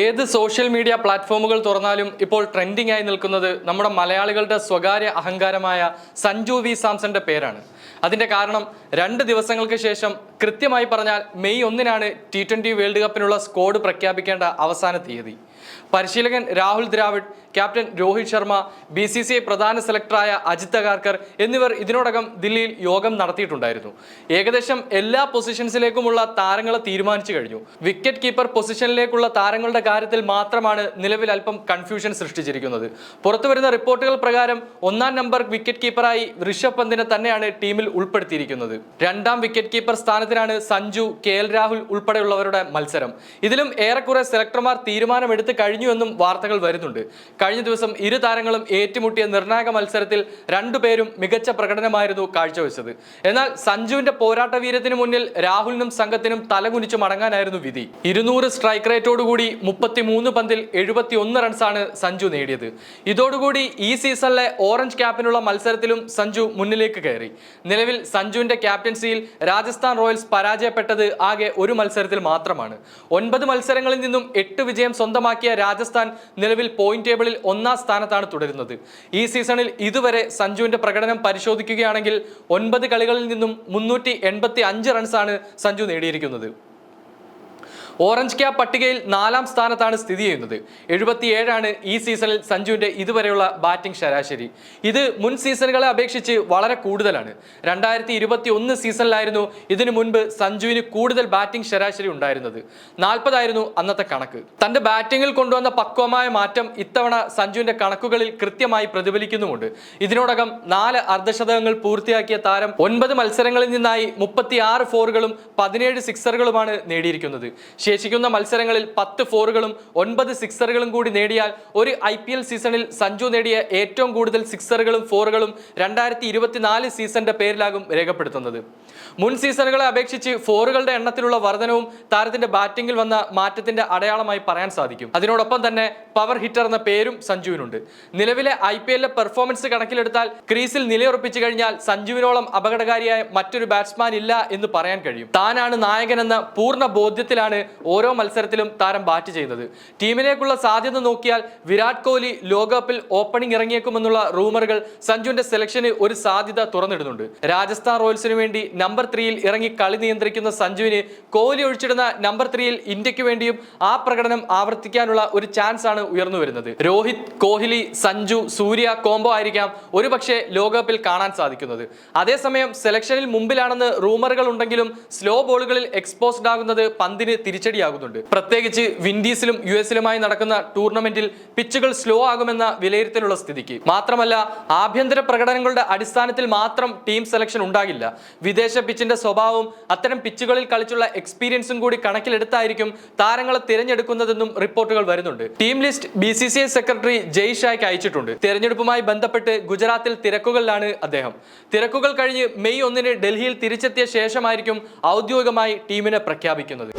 ഏത് social media പ്ലാറ്റ്ഫോമുകൾ തുറന്നാലും ഇപ്പോൾ ട്രെൻഡിംഗ് ആയി നിൽക്കുന്നത് നമ്മുടെ മലയാളികളുടെ സ്വകാര്യ അഹങ്കാരമായ സഞ്ജു വി സാംസന്റെ പേരാണ്. അതിന്റെ കാരണം രണ്ട് ദിവസങ്ങൾക്ക് ശേഷം കൃത്യമായി പറഞ്ഞാൽ മെയ് ഒന്നിനാണ് ടി ട്വന്റി വേൾഡ് കപ്പിനുള്ള സ്ക്വാഡ് പ്രഖ്യാപിക്കേണ്ട അവസാന തീയതി. പരിശീലകൻ Rahul Dravid captain Rohit Sharma B C C I പ്രധാന സെലക്ടറായ അജിത് അഗാർക്കർ എന്നിവർ ഇതിനോടകം ദില്ലിയിൽ യോഗം നടത്തിയിട്ടുണ്ടായിരുന്നു. ഏകദേശം എല്ലാ പൊസിഷൻസിലേക്കുമുള്ള താരങ്ങളെ തീരുമാനിച്ചു കഴിഞ്ഞു. വിക്കറ്റ് കീപ്പർ പൊസിഷനിലേക്കുള്ള താരങ്ങളുടെ കാര്യത്തിൽ മാത്രമാണ് നിലവിൽ അല്പം കൺഫ്യൂഷൻ സൃഷ്ടിച്ചിരിക്കുന്നത്. പുറത്തുവരുന്ന റിപ്പോർട്ടുകൾ പ്രകാരം ഒന്നാം നമ്പർ വിക്കറ്റ് കീപ്പറായി ഋഷഭ് പന്തിനെ തന്നെയാണ് ടീമിൽ ഉൾപ്പെടുത്തിയിരിക്കുന്നത്. രണ്ടാം വിക്കറ്റ് കീപ്പർ സ്ഥാനത്തിനാണ് സഞ്ജു കെ എൽ രാഹുൽ ഉൾപ്പെടെയുള്ളവരുടെ മത്സരം. ഇതിലും ഏറെക്കുറെ സെലക്ടർമാർ തീരുമാനമെടുത്ത് കഴിഞ്ഞു എന്നും വാർത്തകൾ വരുന്നുണ്ട്. കഴിഞ്ഞ ദിവസം ഇരു താരങ്ങളും ഏറ്റുമുട്ടിയ നിർണായക മത്സരത്തിൽ രണ്ടുപേരും മികച്ച പ്രകടനമായിരുന്നു കാഴ്ചവെച്ചത്. എന്നാൽ സഞ്ജുവിന്റെ പോരാട്ട വീരത്തിന് മുന്നിൽ രാഹുലിനും സംഘത്തിനും തലകുനിച്ചു മടങ്ങാനായിരുന്നു വിധി. ഇരുന്നൂറ് സ്ട്രൈക്ക് റേറ്റോടുകൂടി മുപ്പത്തിമൂന്ന് പന്തിൽ എഴുപത്തി ഒന്ന് റൺസാണ് സഞ്ജു നേടിയത്. ഇതോടുകൂടി ഈ സീസണിലെ ഓറഞ്ച് ക്യാപ്പിനുള്ള മത്സരത്തിലും സഞ്ജു മുന്നിലേക്ക് കയറി. നിലവിൽ സഞ്ജുവിന്റെ ക്യാപ്റ്റൻസിയിൽ രാജസ്ഥാൻ റോയൽസ് പരാജയപ്പെട്ടത് ആകെ ഒരു മത്സരത്തിൽ മാത്രമാണ്. ഒൻപത് മത്സരങ്ങളിൽ നിന്നും എട്ട് വിജയം സ്വന്തമാക്കിയ രാജസ്ഥാൻ നിലവിൽ പോയിന്റ് ടേബിളിൽ ഒന്നാം സ്ഥാനത്താണ് തുടരുന്നത്. ഈ സീസണിൽ ഇതുവരെ സഞ്ജുവിന്റെ പ്രകടനം പരിശോധിക്കുകയാണെങ്കിൽ ഒൻപത് കളികളിൽ നിന്നും മുന്നൂറ്റി റൺസാണ് സഞ്ജു നേടിയിരിക്കുന്നത്. ഓറഞ്ച് ക്യാപ് പട്ടികയിൽ നാലാം സ്ഥാനത്താണ് സ്ഥിതി ചെയ്യുന്നത്. എഴുപത്തിയേഴാണ് ഈ സീസണിൽ സഞ്ജുവിന്റെ ഇതുവരെയുള്ള ബാറ്റിംഗ് ശരാശരി. ഇത് മുൻ സീസണുകളെ അപേക്ഷിച്ച് വളരെ കൂടുതലാണ്. രണ്ടായിരത്തി ഇരുപത്തി ഒന്ന് സീസണിലായിരുന്നു ഇതിനു മുൻപ് സഞ്ജുവിന് കൂടുതൽ ബാറ്റിംഗ് ശരാശരി ഉണ്ടായിരുന്നത്. നാൽപ്പതായിരുന്നു അന്നത്തെ കണക്ക്. തന്റെ ബാറ്റിംഗിൽ കൊണ്ടുവന്ന പക്വമായ മാറ്റം ഇത്തവണ സഞ്ജുവിന്റെ കണക്കുകളിൽ കൃത്യമായി പ്രതിഫലിക്കുന്നുമുണ്ട്. ഇതിനോടകം നാല് അർദ്ധശതകങ്ങൾ പൂർത്തിയാക്കിയ താരം ഒൻപത് മത്സരങ്ങളിൽ നിന്നായി മുപ്പത്തിയാറ് ഫോറുകളും പതിനേഴ് സിക്സറുകളുമാണ് നേടിയിരിക്കുന്നത്. ശേഷിക്കുന്ന മത്സരങ്ങളിൽ പത്ത് ഫോറുകളും ഒൻപത് സിക്സറുകളും കൂടി നേടിയാൽ ഒരു ഐ പി എൽ സീസണിൽ സഞ്ജു നേടിയ ഏറ്റവും കൂടുതൽ സിക്സറുകളും ഫോറുകളും രണ്ടായിരത്തി ഇരുപത്തിനാല് സീസണിന്റെ പേരിലാകും രേഖപ്പെടുത്തുന്നത്. മുൻ സീസണുകളെ അപേക്ഷിച്ച് ഫോറുകളുടെ എണ്ണത്തിലുള്ള വർധനവും താരത്തിന്റെ ബാറ്റിംഗിൽ വന്ന മാറ്റത്തിന്റെ അടയാളമായി പറയാൻ സാധിക്കും. അതിനോടൊപ്പം തന്നെ പവർ ഹിറ്റർ എന്ന പേരും സഞ്ജുവിനുണ്ട്. നിലവിലെ ഐ പി എല്ലിലെ പെർഫോമൻസ് കണക്കിലെടുത്താൽ ക്രീസിൽ നിലയുറപ്പിച്ചു കഴിഞ്ഞാൽ സഞ്ജുവിനോളം അപകടകാരിയായ മറ്റൊരു ബാറ്റ്സ്മാൻ ഇല്ല എന്ന് പറയാൻ കഴിയും. താനാണ് നായകനെന്ന പൂർണ ബോധ്യത്തിലാണ് ഓരോ മത്സരത്തിലും താരം ബാറ്റ് ചെയ്യുന്നത്. ടീമിലേക്കുള്ള സാധ്യത നോക്കിയാൽ വിരാട് കോഹ്ലി ലോകകപ്പിൽ ഓപ്പണിംഗ് ഇറങ്ങിയേക്കുമെന്നുള്ള റൂമറുകൾ സഞ്ജുവിന്റെ സെലക്ഷന് ഒരു സാധ്യത തുറന്നിടുന്നുണ്ട്. രാജസ്ഥാൻ റോയൽസിന് വേണ്ടി നമ്പർ ത്രീയിൽ ഇറങ്ങി കളി നിയന്ത്രിക്കുന്ന സഞ്ജുവിന് കോഹ്ലി ഒഴിച്ചിടുന്ന നമ്പർ ത്രീയിൽ ഇന്ത്യയ്ക്ക് വേണ്ടിയും ആ പ്രകടനം ആവർത്തിക്കാനുള്ള ഒരു ചാൻസ് ആണ് ഉയർന്നു വരുന്നത്. രോഹിത് കോഹ്ലി സഞ്ജു സൂര്യ കോംബോ ആയിരിക്കാം ഒരുപക്ഷെ ലോകകപ്പിൽ കാണാൻ സാധിക്കുന്നത്. അതേസമയം സെലക്ഷനിൽ മുമ്പിലാണെന്ന് റൂമറുകൾ ഉണ്ടെങ്കിലും സ്ലോ ബോളുകളിൽ എക്സ്പോസ്ഡ് ആകുന്നത് പന്തിന് തിരിച്ചടിയാകുന്നുണ്ട്. പ്രത്യേകിച്ച് വിൻഡീസിലും യു എസിലുമായി നടക്കുന്ന ടൂർണമെന്റിൽ പിച്ചുകൾ സ്ലോ ആകുമെന്ന വിലയിരുത്തലുള്ള സ്ഥിതിക്ക്. മാത്രമല്ല ആഭ്യന്തര പ്രകടനങ്ങളുടെ അടിസ്ഥാനത്തിൽ മാത്രം ടീം സെലക്ഷൻ ഉണ്ടാകില്ല. വിദേശ പിച്ചിന്റെ സ്വഭാവവും അത്തരം പിച്ചുകളിൽ കളിച്ചുള്ള എക്സ്പീരിയൻസും കൂടി കണക്കിലെടുത്തായിരിക്കും താരങ്ങളെ തിരഞ്ഞെടുക്കുന്നതെന്നും റിപ്പോർട്ടുകൾ വരുന്നുണ്ട്. Team list B C C I secretary Jay ഷായ്ക്ക് അയച്ചിട്ടുണ്ട്. തിരഞ്ഞെടുപ്പുമായി ബന്ധപ്പെട്ട് ഗുജറാത്തിൽ തിരക്കുകളിലാണ് അദ്ദേഹം. തിരക്കുകൾ കഴിഞ്ഞ് മെയ് ഒന്നിന് ഡൽഹിയിൽ തിരിച്ചെത്തിയ ശേഷമായിരിക്കും ഔദ്യോഗികമായി ടീമിനെ പ്രഖ്യാപിക്കുന്നത്.